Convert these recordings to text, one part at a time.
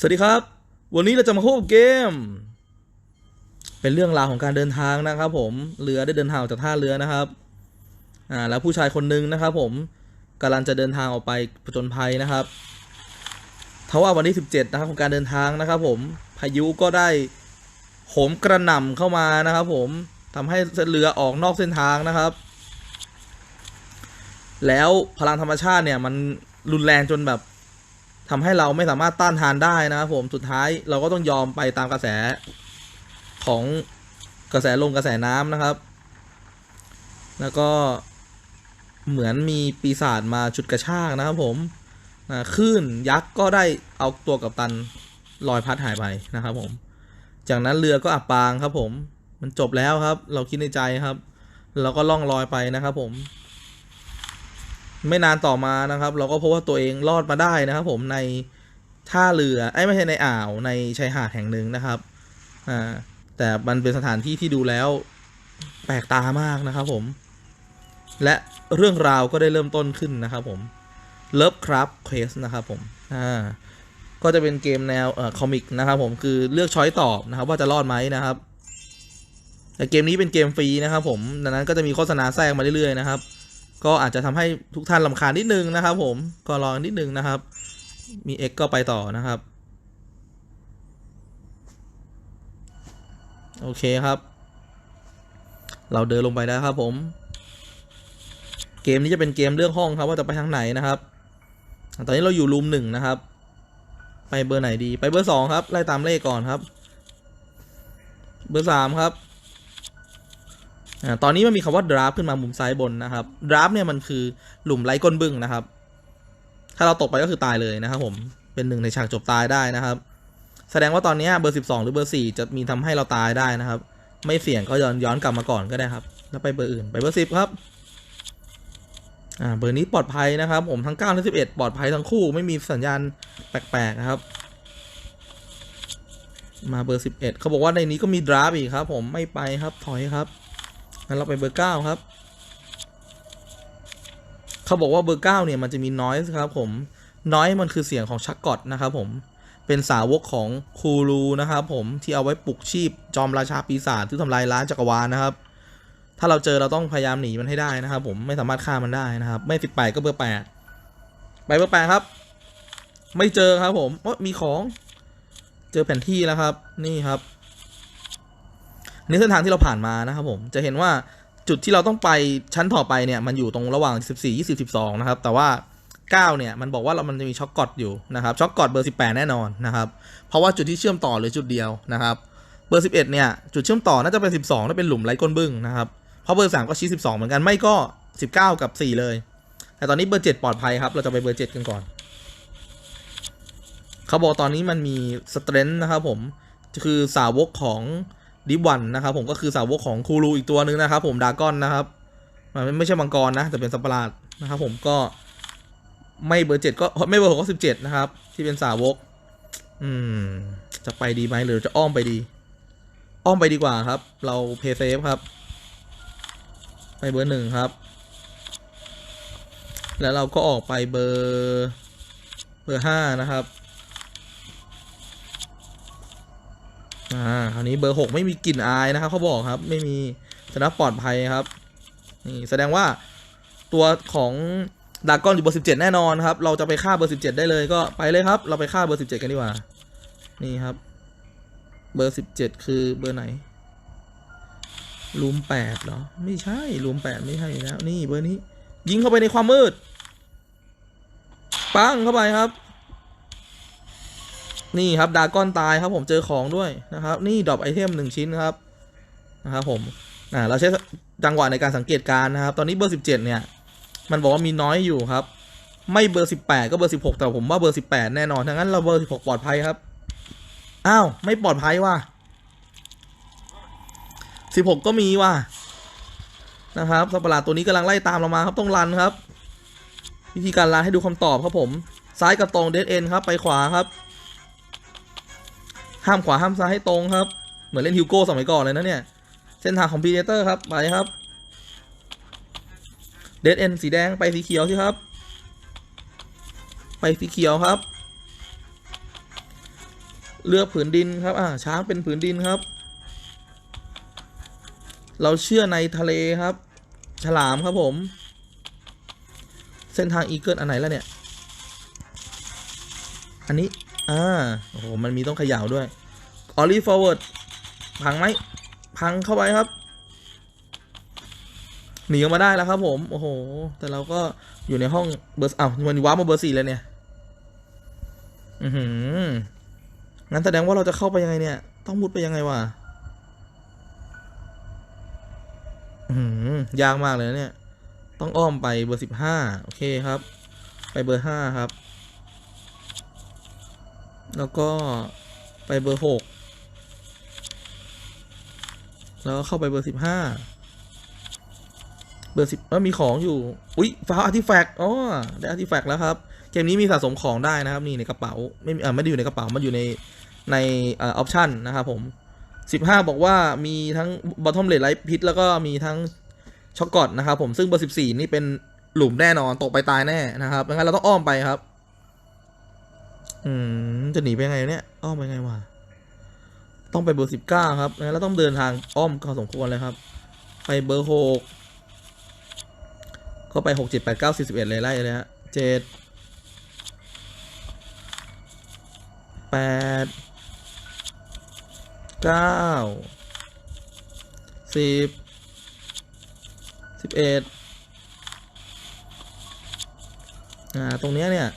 สวัสดีครับ วันนี้เราจะมาพูดเกม เป็นเรื่องราวของการเดินทางนะครับ ผมเรือได้เดินทางออกจากท่าเรือนะครับอ่าแล้วผู้ชายคนหนึ่งนะครับ ผมกำลังจะเดินทางออกไปผจญภัยนะครับทว่าวันที่ 17 นะครับของการเดินทางนะครับ ผมพายุก็ได้โหมกระหน่ำเข้ามานะครับ ผมทำให้เรือออกนอกเส้นทางนะครับ แล้วพลังธรรมชาติเนี่ยมันรุนแรงจนแบบ ทำให้เราไม่สามารถต้านทานได้นะครับผมสุดท้ายเราก็ต้องยอมไปตามกระแสของกระแสลมกระแสน้ำนะครับ แล้วก็เหมือนมีปีศาจมาฉุดกระชากนะครับผมนะคลื่นยักษ์ก็ได้เอาตัวกับตันลอยพัดหายไปนะครับผม จากนั้นเรือก็อับปางครับผม มันจบแล้วครับ เราคิดในใจครับ เราก็ล่องลอยไปนะครับผม ไม่นานต่อมานะครับ เราก็พบว่าตัวเองรอดมาได้นะครับ ผมในท่าเรือไอ้ไม่ใช่ในอ่าวในชายหาดแห่งหนึ่งนะครับอ่าแต่มันเป็นสถานที่ที่ดูแล้วแปลกตามากนะครับ ผม และเรื่องราวก็ได้เริ่มต้นขึ้นนะครับ ผม Love Craft Quest นะครับ ผมอ่าก็จะเป็นเกมแนวเอ่อคอมิกนะครับ ผมคือเลือกช้อยตอบนะครับ ว่าจะรอดไหมนะครับแต่เกมนี้เป็นเกมฟรีนะครับ ผมดังนั้นก็จะมีโฆษณาแทรกมาเรื่อยๆนะครับ ก็อาจจะทำให้ทุกท่านลำคาญนิดนึงนะครับ ผมก็รองนิดนึงนะครับ มี X ก็ไปต่อนะครับ โอเคครับ เราเดินลงไปแล้วครับ ผม เกมนี้จะเป็นเกมเรื่องห้องครับ ว่าจะไปทางไหนนะครับ ตอนนี้เราอยู่รูมหนึ่งนะครับ ไปเบอร์ไหนดี ไปเบอร์สองครับไล่ตามเลขก่อนครับ เบอร์สามครับ ตอนนี้มันมีคำว่า draft ขึ้นมามุมซ้ายบนนะครับ draft เนี่ยมันคือหลุมไร้ก้นบึ้งนะครับ ถ้าเราตกไปก็คือตายเลยนะครับผมเป็นหนึ่งในฉากจบตายได้นะครับ แสดงว่าตอนนี้เบอร์ 12 หรือเบอร์4จะมีทำให้เราตายได้นะครับ ไม่เสี่ยงก็ย้อนย้อนกลับมาก่อนก็ได้ครับ แล้วไปเบอร์อื่นไปเบอร์10ครับอ่าเบอร์นี้ปลอดภัยนะครับ ผมทั้ง9และ11 ปลอดภัยทั้งคู่ไม่มีสัญญาณแปลกๆนะครับมาเบอร์ 11 เขาบอกว่าในนี้ก็มีดราฟอีกครับ ผมไม่ไปครับถอยครับ งั้นเราไปเบอร์เก้าครับ เขาบอกว่าเบอร์เก้าเนี่ยมันจะมีน้อยครับผมน้อยมันคือเสียงของชักกอตนะครับผมเป็นสาวกของคูรูนะครับผมที่เอาไว้ปลุกชีพจอมราชาปีศาจที่ทำลายล้างจักรวาลนะครับ ถ้าเราเจอเราต้องพยายามหนีมันให้ได้นะครับ ผมไม่สามารถฆ่ามันได้นะครับ ไม่สิบแปก็เบอร์แปดไปเบอร์แปดครับ ไม่เจอครับผมมีของ เจอแผนที่แล้วครับ นี่ครับ นี่เส้นทางที่เราผ่านมานะครับผมจะเห็นว่าจุดที่เราต้องไปชั้นต่อไปเนี่ยมันอยู่ตรงระหว่าง 14 20 12 นะครับ แต่ว่า 9 เนี่ยมันบอกว่าเรามันจะมีช็อกกอตอยู่นะครับช็อกกอตเบอร์ 18 แน่นอนนะครับเพราะว่าจุดที่เชื่อมต่อเหรือจุดเดียวนะครับเบอร์ 11 เนี่ยจุดเชื่อมต่อน่าจะเป็น 12น่าเป็นหลุมไร้ก้นบึ้งนะครับเพราะเบอร์ 3 ก็ชี้ 12 เหมือนกันไม่ก็ 19 กับ 4 เลย แต่ตอนนี้เบอร์ 7 ปลอดภัยครับเราจะไปเบอร์ 7 กันก่อนเขาบอกตอนนี้มันมีสเตรนท์นะครับผมคือสาวกของ ดิฟวันนะครับผมก็คือสาวกของคูรูอีกตัวหนึ่งนะครับผมดากอนนะครับมันไม่ใช่มังกรนะ แต่เป็นสัประหลาดนะครับผมก็ไม่เบอร์เจ็ดก็ไม่เบอร์หกก็สิบเจ็ดนะครับ ที่เป็นสาวก อืม จะไปดีไหมหรือจะอ้อมไปดี อ้อมไปดีกว่าครับ เราเพย์เซฟครับ ไปเบอร์หนึ่งครับ แล้วเราก็ออกไปเบอร์ เบอร์ห้านะครับ อ่าคราวนี้เบอร์หกไม่มีกลิ่นอายนะครับเขาบอกครับไม่มีแสดงว่าปลอดภัยครับนี่แสดงว่าตัวของดากอนอยู่เบอร์สิบเจ็ดแน่นอนครับ เราจะไปฆ่าเบอร์สิบเจ็ดได้เลยก็ไปเลยครับ เราไปฆ่าเบอร์สิบเจ็ดกันดีกว่า นี่ครับ เบอร์สิบเจ็ดคือเบอร์ไหนรูมแปดเหรอ ไม่ใช่รูมแปดไม่ใช่แล้ว นี่เบอร์นี้ ยิงเข้าไปในความมืด ปังเข้าไปครับ นี่ครับดาก้อนตายครับผมเจอของด้วยนะครับ นี่ดรอปไอเทมหนึ่งชิ้นครับนะครับผมอ่าเราใช้จังหวะในการสังเกตการนะครับ ตอนนี้เบอร์สิบเจ็ดเนี่ย มันบอกว่ามีน้อยอยู่ครับ ไม่เบอร์สิบแปดก็เบอร์สิบหกแต่ผมว่าเบอร์สิบแปดแน่นอนทั้งนั้นเราเบอร์สิบหกปลอดภัยครับอ้าวไม่ปลอดภัยว่ะสิบหกก็มีว่ะนะครับสัปหลาดตัวนี้กำลังไล่ตามเรามาครับต้องรันครับ วิธีการรันให้ดูคำตอบครับผม ซ้ายกับตรงเดดเอ็นครับ ไปขวาครับ ห้ามขวาห้ามซ้ายให้ตรงครับ เหมือนเล่นฮิวโก้สมัยก่อนเลยนะเนี่ย เส้นทางของพีเดเตอร์ครับ ไปครับ เดดเอ็นสีแดงไปสีเขียวสิครับ ไปสีเขียวครับ เลือกผืนดินครับ อ่า ช้างเป็นผืนดินครับ เราเชื่อในทะเลครับ ฉลามครับผม เส้นทางอีเกิลอันไหนแล้วเนี่ย อันนี้อ่า โอ้โห มันมีต้องเขย่าด้วย ออลี่ฟอร์เวิร์ดพังไหมพังเข้าไปครับ หนีออกมาได้แล้วครับผมโอ้โห แต่เราก็อยู่ในห้องเบอร์อ้าวมันว้ามาเบอร์สี่เลยเนี่ย อือหืองั้นแสดงว่าเราจะเข้าไปยังไงเนี่ย ต้องมุดไปยังไงวะอือหือยากมากเลยเนี่ย ต้องอ้อมไปเบอร์สิบห้าโอเคครับ ไปเบอร์ห้าครับ แล้วก็ไปเบอร์หก แล้วเข้าไปเบอร์สิบห้าเบอร์สิบมีของอยู่ อุ๊ยฟ้าอาร์ติแฟกต์อ๋อได้อาร์ติแฟกต์แล้วครับ เกมนี้มีสะสมของได้นะครับ นี่ในกระเป๋า ไม่ไม่ได้อยู่ในกระเป๋า มันอยู่ในในออปชันนะครับผมสิบห้าบอกว่ามีทั้งบอททอมเลดไลท์พิทแล้วก็มีทั้งช็อกกอตนะครับผมซึ่งเบอร์สิบสี่นี่เป็นหลุมแน่นอนตกไปตายแน่นะครับงั้นเราต้องอ้อมไปครับ อืมจะหนีไปยังไงเนี่ย อ้อมไปไงวะ ต้องไปเบอร์สิบเก้าครับงั้นเราต้องเดินทางอ้อมพอสมควรเลยครับ ไปเบอร์หกก็ไปหกเจ็ดแปดเก้าสี่สิบเอ็ดเลยไล่เลยฮะเจ็ดแปดเก้าสิบสิบเอ็ดอ่า ตรงเนี้ยเนี่ย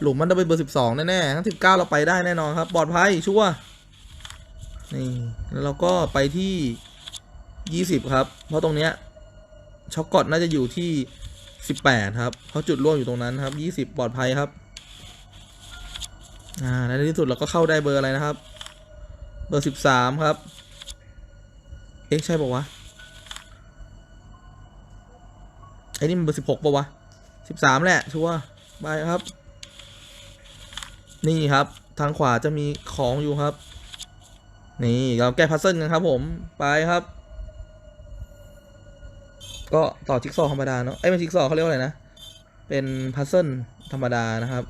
หลุมมันจะเป็นเบอร์สิบสองแน่ๆทั้งสิบเก้าเราไปได้แน่นอนครับ ปลอดภัยชัวร์ นี่แล้วเราก็ไปที่ยี่สิบครับ เพราะตรงเนี้ยช็อกกอตน่าจะอยู่ที่ 18 ครับ เพราะจุดร่วมอยู่ตรงนั้นครับ 20 ปลอดภัยครับ อ่าในที่สุดเราก็เข้าได้เบอร์อะไรนะครับ เบอร์ 13 ครับ เอ๊ะใช่ปะวะไอ้นี่มันเบอร์ 16ปะวะ 13 แหละ ชัวร์ไปครับ นี่ครับ ทางขวาจะมีของอยู่ครับ นี่เราแก้พัซเซิลกันครับผมไปครับ ก็ต่อจิ๊กซอธรรมดาเนาะไอ้ยไม่จิ๊กซอเขาเรียกว่าอะไรนะ เป็นพัซเซิลธรรมดานะครับ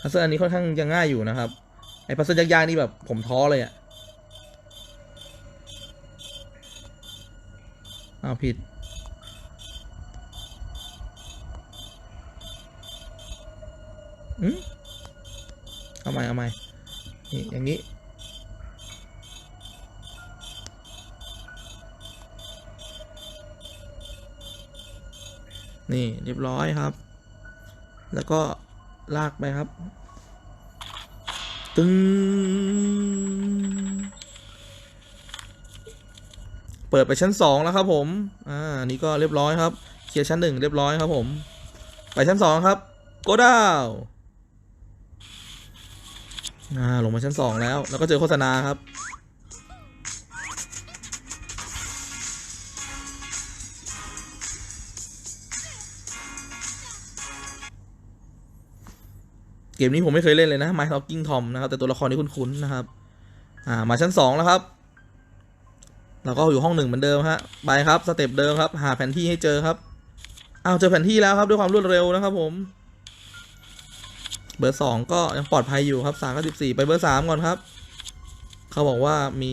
พัซเซิลอันนี้ค่อนข้างยังง่ายอยู่นะครับ ไอ้พัซเซิลยากๆนี่แบบผมท้อเลยอะ่ะอ้าวผิด อืมเอาใหม่เอาใหม่นี่อย่างนี้นี่เรียบร้อยครับ แล้วก็ลากไปครับ ตึงเปิดไปชั้นสองแล้วครับ ผม อ่า นี่ก็เรียบร้อยครับ เคลียร์ชั้นหนึ่งเรียบร้อยครับ ผม ไปชั้นสองครับโกดา อ่าลงมาชั้นสองแล้ว แล้วก็เจอโฆษณาครับ เกมนี้ผมไม่เคยเล่นเลยนะ My Talking Tom นะครับ แต่ตัวละครที่คุ้นๆนะครับ อ่า มาชั้นสองแล้วครับ เราก็อยู่ห้องหนึ่งเหมือนเดิมฮะ ไปครับ สเต็ปเดิมครับ หาแผนที่ให้เจอครับ อ้าว เจอแผนที่แล้วครับด้วยความรวดเร็วนะครับผม เบอร์สองก็ยังปลอดภัยอยู่ครับสามกับสิบสี่ไปเบอร์สามก่อนครับ เขาบอกว่ามี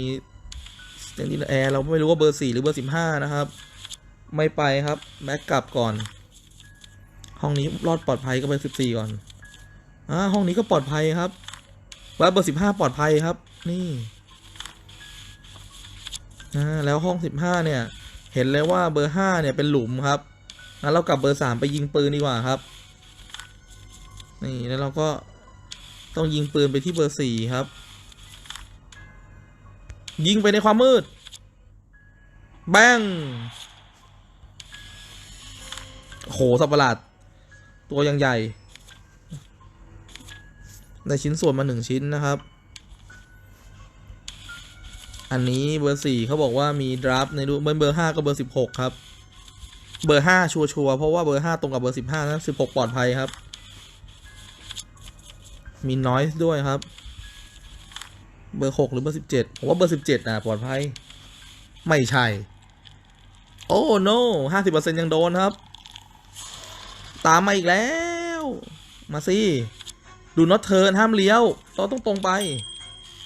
เตนดินแอร์เราไม่รู้ว่าเบอร์สี่หรือเบอร์สิบห้านะครับ ไม่ไปครับแบ็กกลับก่อน ห้องนี้รอดปลอดภัยก็ไปสิบสี่ก่อนอ่าห้องนี้ก็ปลอดภัยครับว่าเบอร์สิบห้าปลอดภัยครับ นี่อ่าแล้วห้องสิบห้าเนี่ย เห็นเลยว่าเบอร์ห้าเนี่ยเป็นหลุมครับงั้นเรากลับเบอร์สามไปยิงปืนดีกว่าครับ นี่แล้วเราก็ต้องยิงปืนไปที่เบอร์สี่ครับ ยิงไปในความมืด แบงโหสัตว์ประหลาด ตัวยังใหญ่ ได้ชิ้นส่วนมาหนึ่งชิ้นนะครับ อันนี้เบอร์สี่เขาบอกว่ามีดราฟในรูเบอร์เบอร์ห้ากับเบอร์สิบหกครับ เบอร์ห้าชัวร์ๆเพราะว่าเบอร์ห้าตรงกับเบอร์สิบห้านะสิบหกปลอดภัยครับ มีน o ยส์ด้วยครับ เบอร์หกหรือเบอร์สิบเจ็ดผมว่าเบอร์สิบเจ็ดนะปลอดภัย ไม่ใช่ โอ้ no ห้าสิบเปอร์เซ็นยังโดนครับ ตามมาอีกแล้ว มาสิ ดูน็อตเทิร์นห้ามเลี้ยว เราต้องตรงไป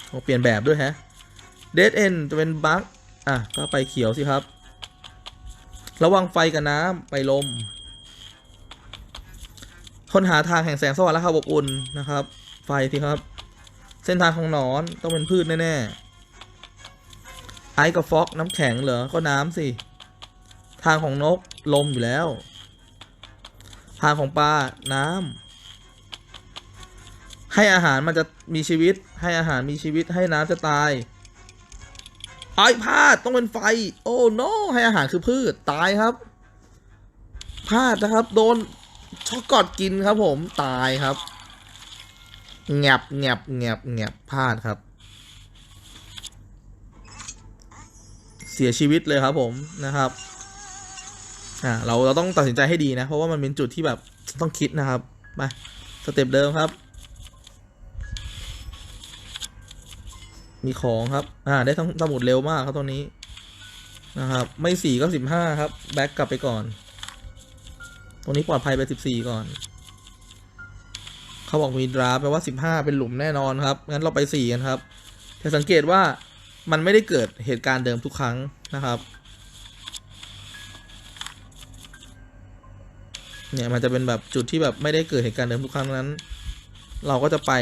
โอ้เปลี่ยนแบบด้วยแฮะเด d เอ็นจะเป็นบั๊กอะ ก็ไปเขียวสิครับ ระวังไฟกับน้ำไปลมค้นหาทางแห่งแสงสว่างและความอบอุ่นนะครับ ไฟสิครับ เส้นทางของหนอนต้องเป็นพืชแน่ๆไอซ์กับฟอกน้ำแข็งเหรอก็น้ำสิ ทางของนกลมอยู่แล้ว ทางของปลาน้ำให้อาหารมันจะมีชีวิต ให้อาหารมีชีวิตให้น้ำจะตายไอ้พลาดต้องเป็นไฟ โอ้ no ให้อาหารคือพืชตายครับพลาดนะครับ โดนช็อกกอดกินครับผมตายครับ แงบแงบแงบแงบพลาดครับ เสียชีวิตเลยครับผมนะครับอ่าเราเราต้องตัดสินใจให้ดีนะ เพราะว่ามันเป็นจุดที่แบบต้องคิดนะครับไปสเต็ปเดิมครับ มีของครับอ่าได้ทั้งสมุดเร็วมากครับตัวนี้นะครับ ไม่สี่ก็สิบห้าครับ แบ็กกลับไปก่อน ตรงนี้ปลอดภัยไปสิบสี่ก่อน เขาบอกมีดราฟแปลว่าสิบห้าเป็นหลุมแน่นอนครับ งั้นเราไปสี่กันครับแต่สังเกตว่ามันไม่ได้เกิดเหตุการณ์เดิมทุกครั้งนะครับเนี่ยมันจะเป็นแบบจุดที่แบบไม่ได้เกิดเหตุการณ์เดิมทุกครั้งนั้น เราก็จะไป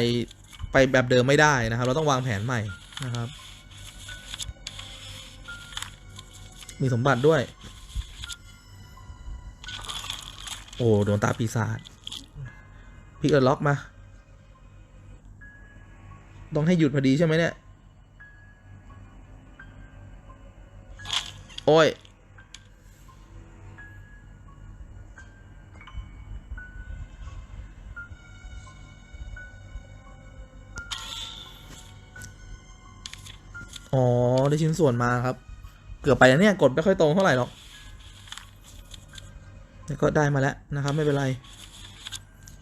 ไปแบบเดิมไม่ได้นะครับ เราต้องวางแผนใหม่นะครับ มีสมบัติด้วย โอ้โดนตาปีศาจ พิกเออร์ล็อกมา ต้องให้หยุดพอดีใช่ไหมเนี่ย โอ้ย อ๋อ ได้ชิ้นส่วนมาครับ เกือบไปแล้วเนี่ย กดไม่ค่อยตรงเท่าไหร่หรอกแต่ก็ได้มาแล้วนะครับ ไม่เป็นไร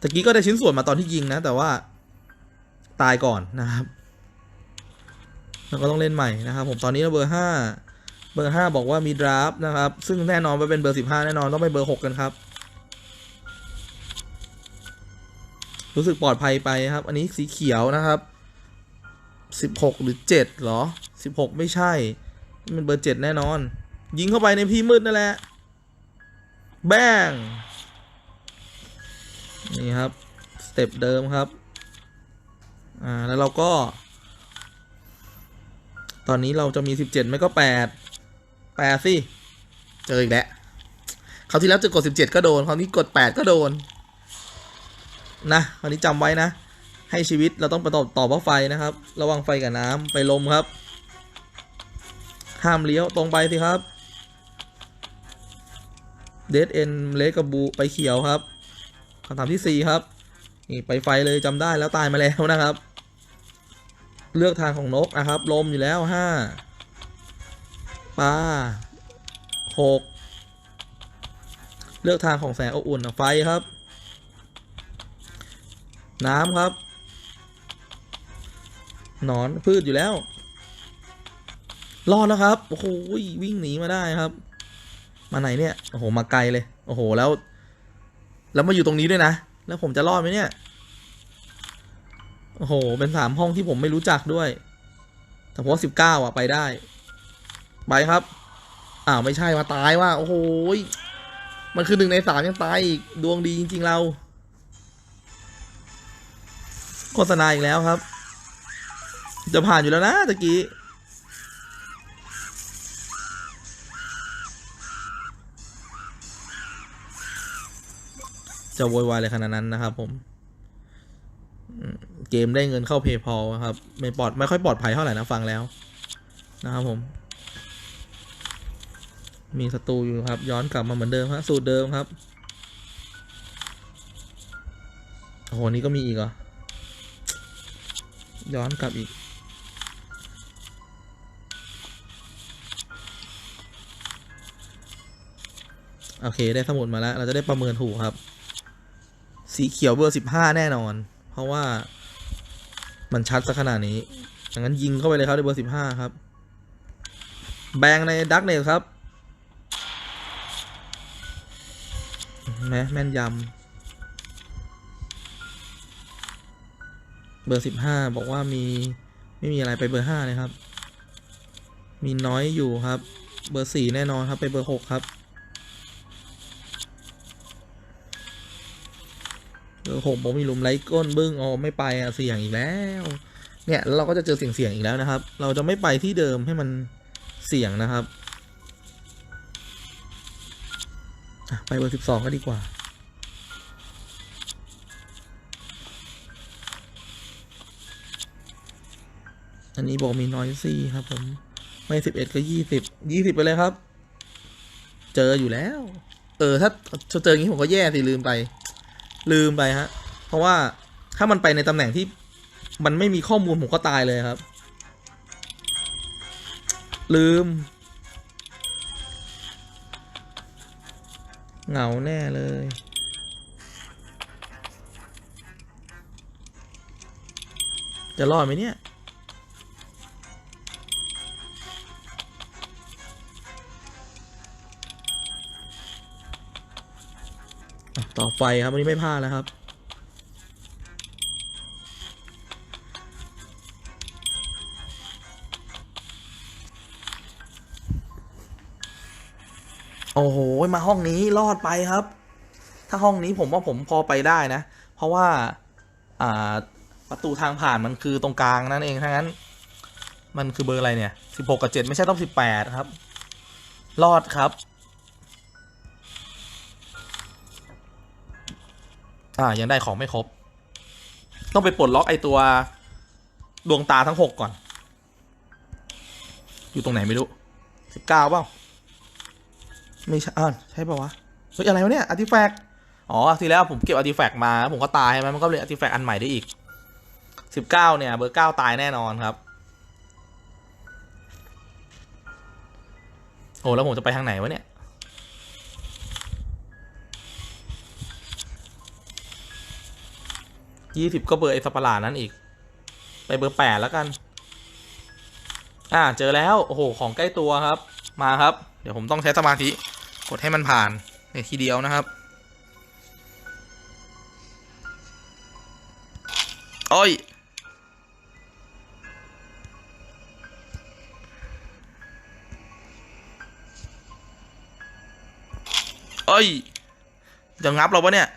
ตะกี้ก็ได้ชิ้นส่วนมาตอนที่ยิงนะ แต่ว่าตายก่อนนะครับแล้วก็ต้องเล่นใหม่นะครับผมตอนนี้เราเบอร์ห้าเบอร์ห้าบอกว่ามีดราฟนะครับ ซึ่งแน่นอนว่าเป็นเบอร์สิบห้าแน่นอนต้องไปเบอร์หกกันครับ รู้สึกปลอดภัยไปครับ อันนี้สีเขียวนะครับสิบหกหรือเจ็ดเหรอสิบหกไม่ใช่ มันเบอร์เจ็ดแน่นอน ยิงเข้าไปในพี่มืดนั่นแหละ แบง นี่ครับสเต็ปเดิมครับอ่าแล้วเราก็ ตอนนี้เราจะมีสิบเจ็ดไม่ก็แปดแปดสิ เจออีกแล้วเขาวที่แล้วจะกดสิบเจ็ดก็โดนคราวนี้กดแปดก็โดน นะคราวนี้จำไว้นะ ให้ชีวิตเราต้องไปต่อต่อเพราะไฟนะครับ ระวังไฟกับน้ำไปลมครับ ห้ามเลี้ยวตรงไปสิครับเดดเอ็นเลกกับบูไปเขียวครับ คำถามที่สี่ครับ นี่ไปไฟเลยจำได้แล้วตายมาแล้วนะครับ เลือกทางของนกนะครับ ลมอยู่แล้วห้าปลาหกเลือกทางของแสงอบอุ่นไฟครับ น้ำครับ หนอนพืชอยู่แล้ว รอดแล้วครับ โอ้โหวิ่งหนีมาได้ครับ มาไหนเนี่ย โอ้โห มาไกลเลย โอ้โห แล้ว แล้วมาอยู่ตรงนี้ด้วยนะ แล้วผมจะรอดไหมเนี่ย โอ้โห เป็นสามห้องที่ผมไม่รู้จักด้วย แต่เพราะสิบเก้าอะไปได้ ไปครับ อ้าว ไม่ใช่มาตายว่า โอ้โห มันคือหนึ่งในสามยังตายอีก ดวงดีจริง ๆ เรา โฆษณาอีกแล้วครับ จะผ่านอยู่แล้วนะตะกี้ จะโวยวายอะไรขนาดนั้นนะครับ ผมเกมได้เงินเข้า PayPal ครับ ไม่ปลอดไม่ค่อยปลอดภัยเท่าไหร่นะฟังแล้ว นะครับผม มีศัตรูอยู่ครับ ย้อนกลับมาเหมือนเดิมครับสูตรเดิมครับโอ้โหนี่ก็มีอีกเหรอย้อนกลับอีก โอเค ได้สมุดมาแล้ว เราจะได้ประเมินถูกครับ สีเขียวเบอร์สิบห้าแน่นอน เพราะว่ามันชัดซะขนาดนี้อย่างนั้นยิงเข้าไปเลยครับในเบอร์สิบห้าครับ แบงในดักเนตครับแม่แม่นยำเบอร์สิบห้าบอกว่ามีไม่มีอะไรไปเบอร์ห้าเลยครับ มีน้อยอยู่ครับ เบอร์สี่แน่นอนครับ ไปเบอร์หกครับ หกบอกมีหลุมไร้ก้นบึ้งอ๋อไม่ไปอะเสี่ยงอีกแล้ว เนี่ยเราก็จะเจอเสี่ยงเสี่ยงอีกแล้วนะครับ เราจะไม่ไปที่เดิมให้มันเสี่ยงนะครับไปเบอร์สิบสองก็ดีกว่าอันนี้บอกมีน้อยซี่ครับผมไม่สิบเอ็ดก็ยี่สิบยี่สิบไปเลยครับ เจออยู่แล้ว เออ ถ้าเจออย่างนี้ผมก็แย่สิลืมไป ลืมไปฮะ เพราะว่าถ้ามันไปในตำแหน่งที่มันไม่มีข้อมูลผมก็ตายเลยครับ ลืม เหงาแน่เลยจะรอดไหมเนี่ย ต่อไฟครับวันนี้ไม่พลาดแล้วครับ โอ้โห มาห้องนี้รอดไปครับ ถ้าห้องนี้ผมว่าผมพอไปได้นะ เพราะว่าอ่าประตูทางผ่านมันคือตรงกลางนั่นเองถ้างั้น มันคือเบอร์อะไรเนี่ยสิบหกกับเจ็ดไม่ใช่ต้องสิบแปดครับ รอดครับ อ่ายังได้ของไม่ครบ ต้องไปปลดล็อกไอตัวดวงตาทั้งหกก่อน อยู่ตรงไหนไม่รู้สิบเก้าเปล่าไม่ใช่อ่าใช่ป่าวะเฮ้ยอะไรวะเนี่ยอาร์ติแฟกต์อ๋อทีแล้วผมเก็บอาร์ติแฟกต์มา ผมก็ตายใช่ไหมมันก็เลยอาร์ติแฟกต์อันใหม่ได้อีกสิบเก้าเนี่ย เบอร์เก้าตายแน่นอนครับ โอ้แล้วผมจะไปทางไหนวะเนี่ย ยี่สิบก็เบอร์ไอ้สัตว์ประหลานั้นอีก ไปเบอร์แปดแล้วกัน อ่าเจอแล้ว โอ้โห ของใกล้ตัวครับ มาครับ เดี๋ยวผมต้องใช้สมาธิ กดให้มันผ่านในทีเดียวนะครับโอ้ยเอ้ยจะงับเราปะเนี่ย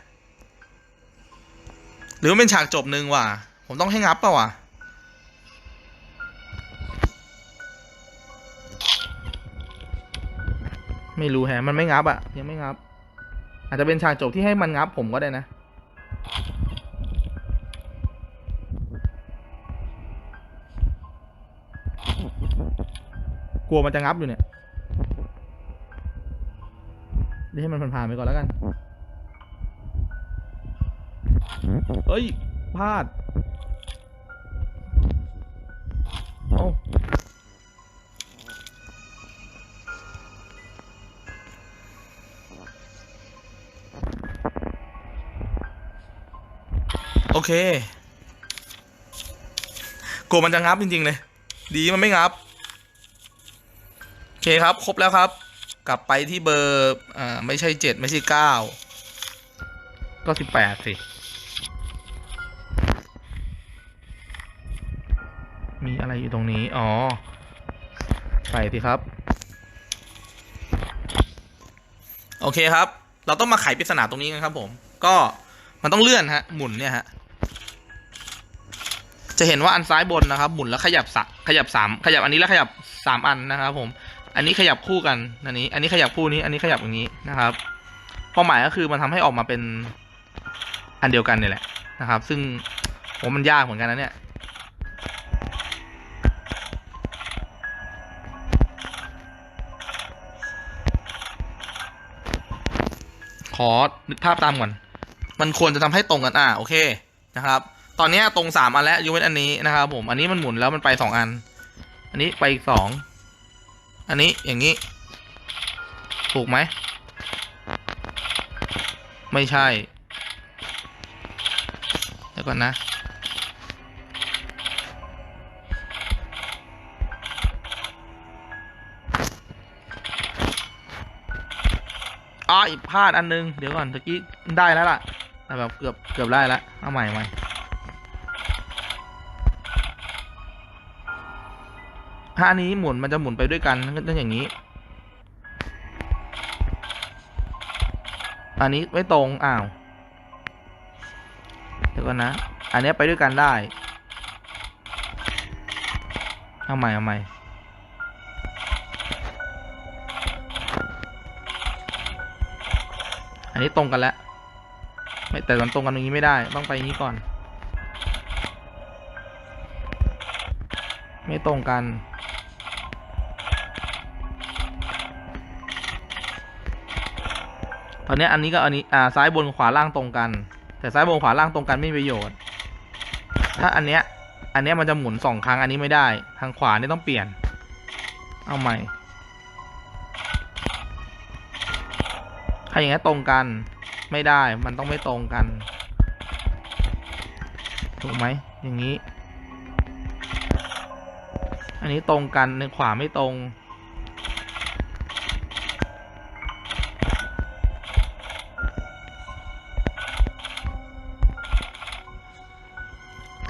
หรือว่าเป็นฉากจบหนึ่งว่ะ ผมต้องให้งับเปล่าวะไม่รู้แฮะ มันไม่งับอะ่ะยังไม่งับ อาจจะเป็นฉากจบที่ให้มันงับผมก็ได้นะ กลัวมันจะงับอยู่เนี่ยเดี๋ยวให้มันผ่านๆไปก่อนแล้วกัน เฮ้ยพลาด เอ้าโอเคกลัวมันจะงับจริง ๆ เลย ดีมันไม่งับ โอเคครับ ครบแล้วครับ กลับไปที่เบอร์ อ่า ไม่ใช่เจ็ดไม่ใช่เก้าก็สิบแปดสิ อะไรอยู่ตรงนี้ อ๋อ ใส่สิครับ โอเคครับ เราต้องมาไขปริศนาตรงนี้กันครับผม ก็มันต้องเลื่อนฮะ หมุนเนี่ยฮะ จะเห็นว่าอันซ้ายบนนะครับ หมุนแล้วขยับสะขยับสามขยับอันนี้แล้วขยับสามอันนะครับ ผม อันนี้ขยับคู่กัน อันนี้ อันนี้ขยับคู่นี้ อันนี้ขยับอย่างนี้นะครับเป้าหมายก็คือมันทำให้ออกมาเป็นอันเดียวกันเนี่ยแหละนะครับ ซึ่งผมมันยากเหมือนกันนะเนี่ย ขอนึกภาพตามก่อน มันควรจะทำให้ตรงกันอ่าโอเคนะครับ ตอนนี้ตรงสามอันแล้วยูเว้นอันนี้นะครับผม อันนี้มันหมุนแล้วมันไปสองอัน อันนี้ไปอีกสอง อันนี้อย่างนี้ ถูกไหม ไม่ใช่เดี๋ยวก่อนนะ ยพลาดอันนึง เดี๋ยวก่อนตะกี้ได้แล้วล่ะแบบเกือบเกือบได้แล้วเอาใหม่ใหม่ถ้าอันนี้หมุนมันจะหมุนไปด้วยกันนั่นอย่างนี้ อันนี้ไม่ตรงอ้าวเดี๋ยวก่อนนะ อันนี้ไปด้วยกันได้เอาใหม่เอาใหม่ อันนี้ตรงกันแล้ว ไม่แต่มันตรงกันตรงนี้ไม่ได้ ต้องไปนี้ก่อน ไม่ตรงกัน ตอนนี้อันนี้ก็อันนี้ อ่า ซ้ายบนขวาล่างตรงกัน แต่ซ้ายบนขวาล่างตรงกันไม่มีประโยชน์ ถ้าอันเนี้ย อันเนี้ยมันจะหมุนสองครั้ง อันนี้ไม่ได้ ทางขวานี่ต้องเปลี่ยน เอาใหม่าอย่างนี้ตรงกันไม่ได้มันต้องไม่ตรงกัน ถูกไหมอย่างนี้ อันนี้ตรงกันในขวาไม่ตรง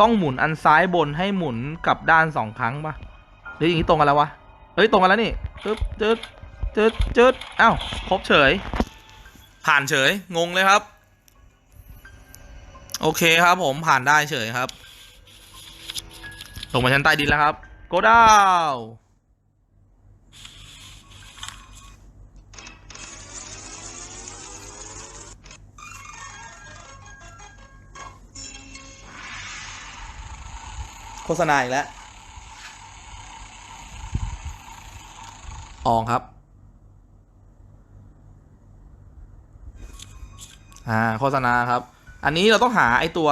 ต้องหมุนอันซ้ายบนให้หมุนกลับด้านสองครั้งปะหรืออย่างนี้ตรงกันแล้ววะเฮ้ยตรงกันแล้วนี่จึ๊บจึ๊ดจึ๊ดจึ๊ดอ้าวครบเฉย ผ่านเฉย งงเลยครับ โอเคครับผมผ่านได้เฉยครับ ลงมาชั้นใต้ดินแล้วครับ โกดาวโฆษณาอีกแล้วอองครับ อ่าโฆษณาครับ อันนี้เราต้องหาไอตัว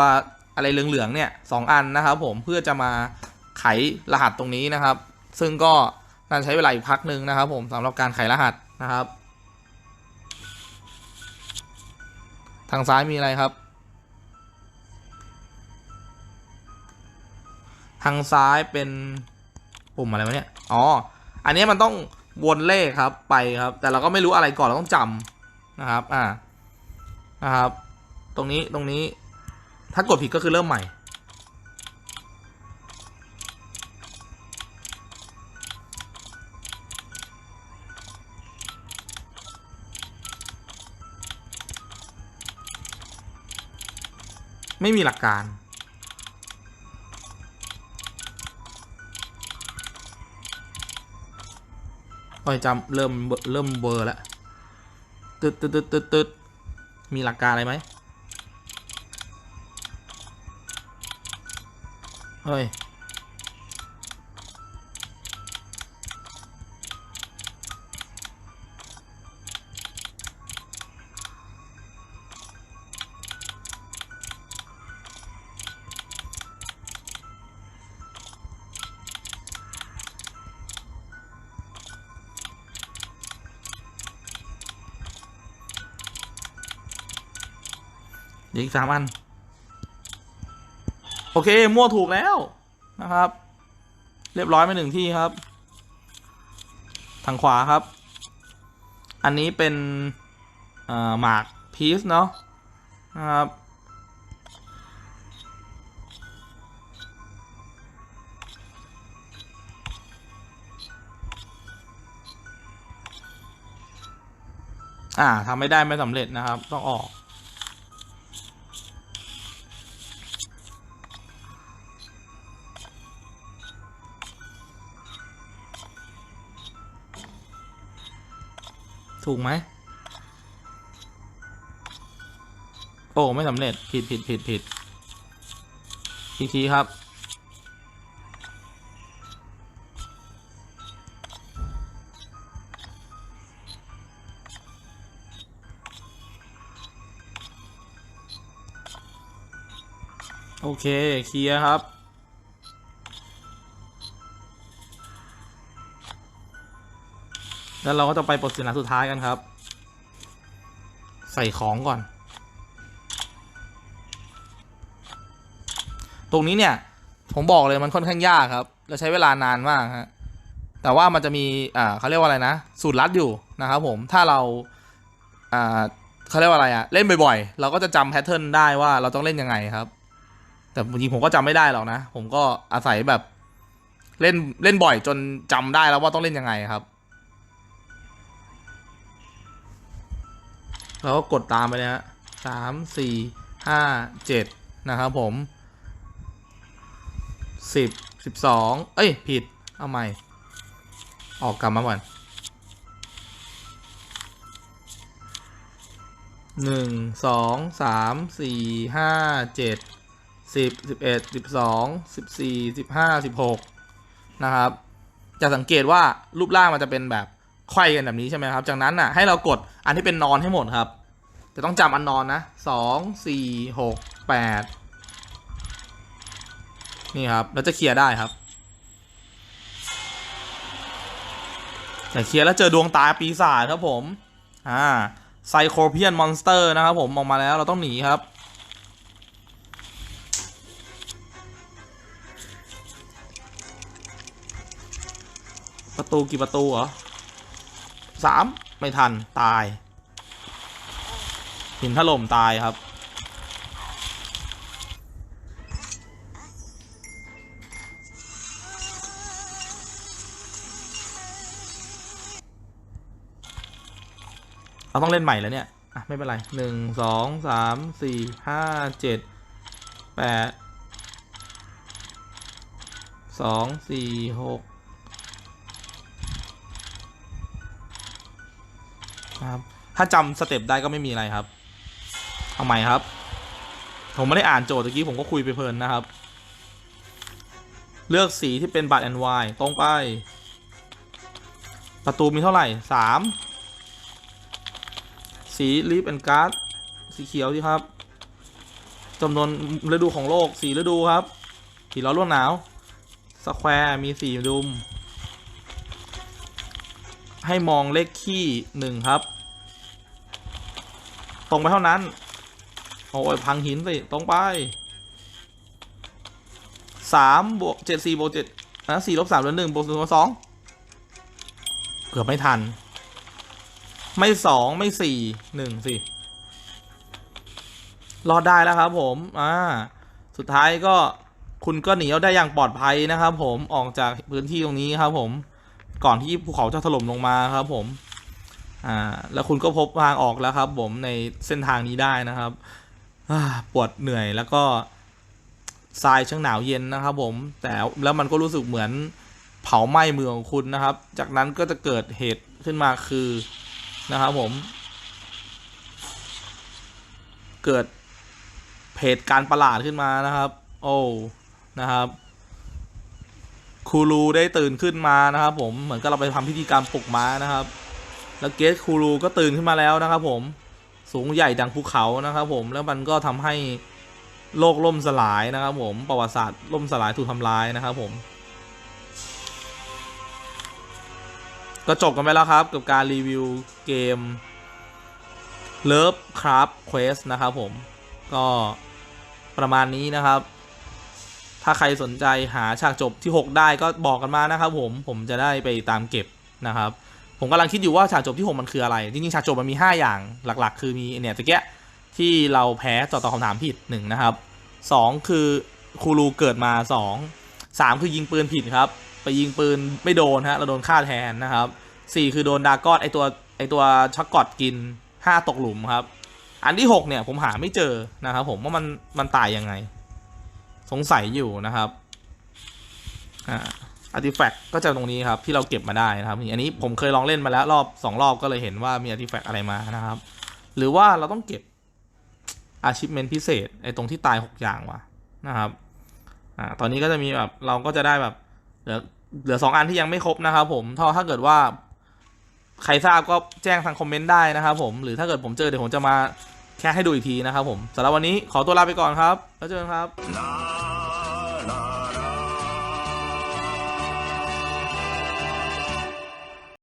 อะไรเหลืองๆเนี่ยสองอันนะครับผมเพื่อจะมาไขรหัสตรงนี้นะครับ ซึ่งก็น่าใช้เวลาอีกพักหนึ่งนะครับ ผมสำหรับการไขรหัสนะครับ ทางซ้ายมีอะไรครับ ทางซ้ายเป็นปุ่มอะไรวะเนี่ยอ๋ออันนี้มันต้องวนเลขครับไปครับ แต่เราก็ไม่รู้อะไรก่อนเราต้องจำนะครับ อ่า นะครับ ตรงนี้ตรงนี้ ถ้ากดผิดก็คือเริ่มใหม่ ไม่มีหลักการโอ้ยจำเริ่มเริ่มเบอร์แล้วตึ๊ดตึ๊ดตึ๊ดตึ๊ด มีหลักการอะไรไหมเฮ้ย เดี๋ยวอีกสามอัน โอเค มั่วถูกแล้วนะครับ เรียบร้อยไปหนึ่งที่ครับ ทางขวาครับ อันนี้เป็นหมากพีซเนาะนะครับอ่าทำไม่ได้ไม่สำเร็จนะครับ ต้องออก ถูกไหมโอ้ ไม่สำเร็จ ผิดผิดผิดผิดอีกทีครับ โอเค เคลียร์ครับ แล้วเราก็จะไปปลดสินค้าสุดท้ายกันครับ ใส่ของก่อน ตรงนี้เนี่ย ผมบอกเลยมันค่อนข้างยากครับ และใช้เวลานานมากฮะแต่ว่ามันจะมีอ่าเขาเรียกว่าอะไรนะ สูตรลัดอยู่นะครับผมถ้าเราอ่าเขาเรียกว่าอะไรอะเล่นบ่อยๆ เราก็จะจำแพทเทิร์นได้ว่าเราต้องเล่นยังไงครับ แต่จริงๆผมก็จำไม่ได้หรอกนะ ผมก็อาศัยแบบเล่นเล่นบ่อยจนจำได้แล้วว่าต้องเล่นยังไงครับ แล้วก็กดตามไปเลยฮะสามสี่ห้าเจ็ดนะครับผมสิบสิบสองเอ้ย ผิด เอาใหม่ ออกกลับมาก่อนหนึ่งสองสามสี่ห้าเจ็ดสิบสิบเอ็ดสิบสองสิบสี่สิบห้าสิบหกนะครับ จะสังเกตว่ารูปร่างมันจะเป็นแบบ ไขว้กันแบบนี้ใช่ไหมครับ จากนั้นน่ะให้เรากดอันที่เป็นนอนให้หมดครับ จะต้องจำอันนอนนะสองสี่หกแปดนี่ครับแล้วจะเคลียร์ได้ครับแต่เคลียร์แล้วเจอดวงตาปีศาจครับผม อ่าไซโครเพียนมอนสเตอร์นะครับผมออกมาแล้วเราต้องหนีครับ ประตูกี่ประตูเหรอ สามไม่ทันตาย หินถล่มตายครับ เราต้องเล่นใหม่แล้วเนี่ยอะไม่เป็นไรหนึ่งสองสามสี่ห้าเจ็ดแปดสองสี่หก ครับ ถ้าจำสเต็ปได้ก็ไม่มีอะไรครับเอาใหม่ครับ ผมไม่ได้อ่านโจทย์ตะกี้ผมก็คุยไปเพลินนะครับ เลือกสีที่เป็นบัตรแอนวายตรงไป ประตูมีเท่าไหร่สามสีลิฟแอนการ์ดสีเขียวสิครับจำนวนฤดูของโลกสีฤดูครับสีร้อนร่วงหนาวสแควร์มีสีดุม ให้มองเลขขี้หนึ่งครับ รงไปเท่านั้น โอ้ยพังหินสิตรงไปสามบวกเจ็ดสี่บวกเจ็ดนะสี่ลบสามลบหนึ่งบวกศูนย์สองเกือบไม่ทัน ไม่สองไม่สี่หนึ่งสิรอดได้แล้วครับผมอ่าสุดท้ายก็คุณก็หนีเอาได้อย่างปลอดภัยนะครับผมออกจากพื้นที่ตรงนี้ครับผมก่อนที่ภูเขาจะถล่มลงมาครับผม อ่าแล้วคุณก็พบทางออกแล้วครับ ผมในเส้นทางนี้ได้นะครับปวดเหนื่อยแล้วก็ทรายช่างหนาวเย็นนะครับ ผม แต่แล้วมันก็รู้สึกเหมือนเผาไหม้มือของคุณนะครับ จากนั้นก็จะเกิดเหตุขึ้นมาคือนะครับ ผม เกิดเหตุการประหลาดขึ้นมานะครับ โอ้นะครับคูรูได้ตื่นขึ้นมานะครับ ผมเหมือนกับเราไปทำพิธีกรรมปลุกม้านะครับ แล้วเกสคูรูก็ตื่นขึ้นมาแล้วนะครับผมสูงใหญ่ดังภูเขานะครับผมแล้วมันก็ทำให้โลกล่มสลายนะครับผมประวัติศาสตร์ล่มสลายถูกทำลายนะครับผมก็จบกันไปแล้วครับกับการรีวิวเกม Love Craft Quest นะครับผมก็ประมาณนี้นะครับ ถ้าใครสนใจหาฉากจบที่ 6 ได้ก็บอกกันมานะครับผมผมจะได้ไปตามเก็บนะครับ ผมกำลังคิดอยู่ว่าฉากจบที่ 6 มันคืออะไร จริงๆฉากจบมันมี 5 อย่างหลัก ๆ คือมีเนี่ยตะเกียที่เราแพ้ต่อตอบคำถามผิดหนึ่งนะครับ 2 คือคูรูเกิดมา 2 3 คือยิงปืนผิดครับ ไปยิงปืนไม่โดนฮะเราโดนฆ่าแทนนะครับ 4 คือโดนดากอนไอตัวไอตัวช็อกกอตกิน 5 ตกหลุมครับ อันที่ 6 เนี่ยผมหาไม่เจอนะครับผมว่ามันมันตายยังไง สงสัยอยู่นะครับอ่า อาร์ติแฟกต์ก็จะตรงนี้ครับที่เราเก็บมาได้นะครับอันนี้ผมเคยลองเล่นมาแล้วรอบสองรอบก็เลยเห็นว่ามีอาร์ติแฟกต์อะไรมานะครับ หรือว่าเราต้องเก็บอาชิพเมนพิเศษไอ้ตรงที่ตายหกอย่างว่ะนะครับอ่าตอนนี้ก็จะมีแบบเราก็จะได้แบบเหลือเหลือสองอันที่ยังไม่ครบนะครับผมถ้าถ้าเกิดว่าใครทราบก็แจ้งทางคอมเมนต์ได้นะครับผมหรือถ้าเกิดผมเจอเดี๋ยวผมจะมาแค่ให้ดูอีกทีนะครับผมสำหรับวันนี้ขอตัวลาไปก่อนครับ แล้วเจอกันครับ